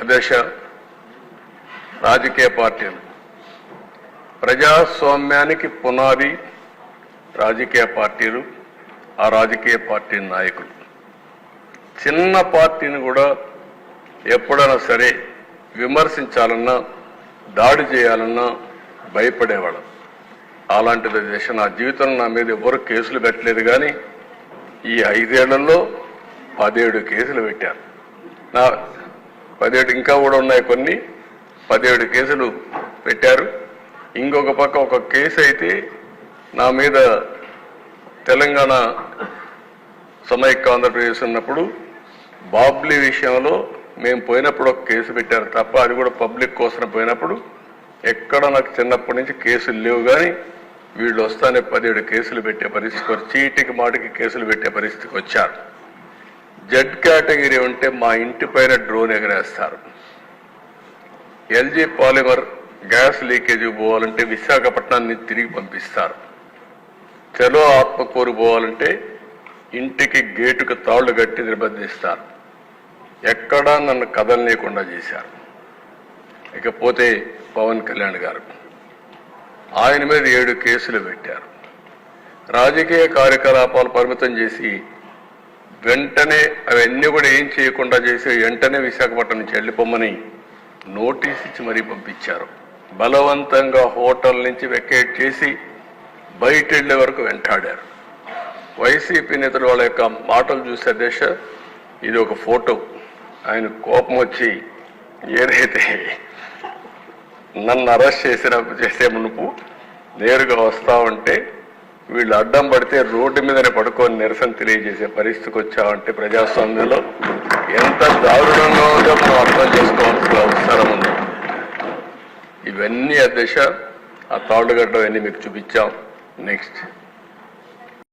అధ్యక్ష రాజకీయ పార్టీలు. ప్రజాస్వామ్యానికి పునాది రాజకీయ పార్టీలు ఆ రాజకీయ పార్టీ నాయకులు. చిన్న పార్టీని కూడా ఎప్పుడైనా సరే విమర్శించాలన్నా దాడి చేయాలన్నా భయపడేవాళ్ళం. అలాంటిది దేశం నా జీవితంలో నా మీద ఎవరు కేసులు పెట్టలేదు కానీ ఈ ఐదేళ్ళలో పదిహేడు కేసులు పెట్టారు. నా పదిహేడు ఇంకా కూడా ఉన్నాయి కొన్ని. పదిహేడు కేసులు పెట్టారు. ఇంకొక పక్క ఒక కేసు అయితే నా మీద తెలంగాణ సమైక్య ఆంధ్రప్రదేశ్ ఉన్నప్పుడు బాబ్లీ విషయంలో మేము పోయినప్పుడు ఒక కేసు పెట్టారు తప్ప అది కూడా పబ్లిక్ కోసం పోయినప్పుడు ఎక్కడ నాకు చిన్నప్పటి నుంచి కేసులు లేవు కానీ వీళ్ళు వస్తానే పదిహేడు కేసులు పెట్టే పరిస్థితికి వచ్చి చీటికి మాటికి కేసులు పెట్టే పరిస్థితికి వచ్చారు. జెడ్ కేటగిరీ ఉంటే మా ఇంటి పైన డ్రోన్ ఎగరేస్తారు. ఎల్జీ పాలిమర్ గ్యాస్ లీకేజ్ పోవాలంటే విశాఖపట్నాన్ని తిరిగి పంపిస్తారు. చలో ఆత్మకూరు పోవాలంటే ఇంటికి గేటుకు తాళ్ళు కట్టి నిర్బంధిస్తారు. ఎక్కడా నన్ను కదలనీయకుండా చేశారు. ఇకపోతే పవన్ కళ్యాణ్ గారు ఆయన మీద ఏడు కేసులు పెట్టారు. రాజకీయ కార్యకలాపాలు పరిమితం చేసి వెంటనే అవన్నీ కూడా ఏం చేయకుండా చేసి వెంటనే విశాఖపట్నం నుంచి వెళ్ళిపోమని నోటీస్ ఇచ్చి మరీ పంపించారు. బలవంతంగా హోటల్ నుంచి వెకేట్ చేసి బయట వెళ్ళే వరకు వెంటాడారు. వైసీపీ నేతలు వాళ్ళ యొక్క మాటలు చూసే దేశ ఇది ఒక ఫోటో. ఆయన కోపం వచ్చి ఏదైతే నన్ను అరెస్ట్ చేసిన చేసే మునుపు నేరుగా వస్తా ఉంటే వీళ్ళు అడ్డం పడితే రోడ్డు మీదనే పడుకొని నిరసన తెలియజేసే పరిస్థితికి వచ్చామంటే ప్రజాస్వామ్యంలో ఎంత దారుణంగా ఉందో మనం అర్థం చేసుకోవాల్సిన అవసరం ఉంది. ఇవన్నీ అధ్యక్ష ఆ తాడుగడ్డ అన్నీ మీకు చూపించాం. నెక్స్ట్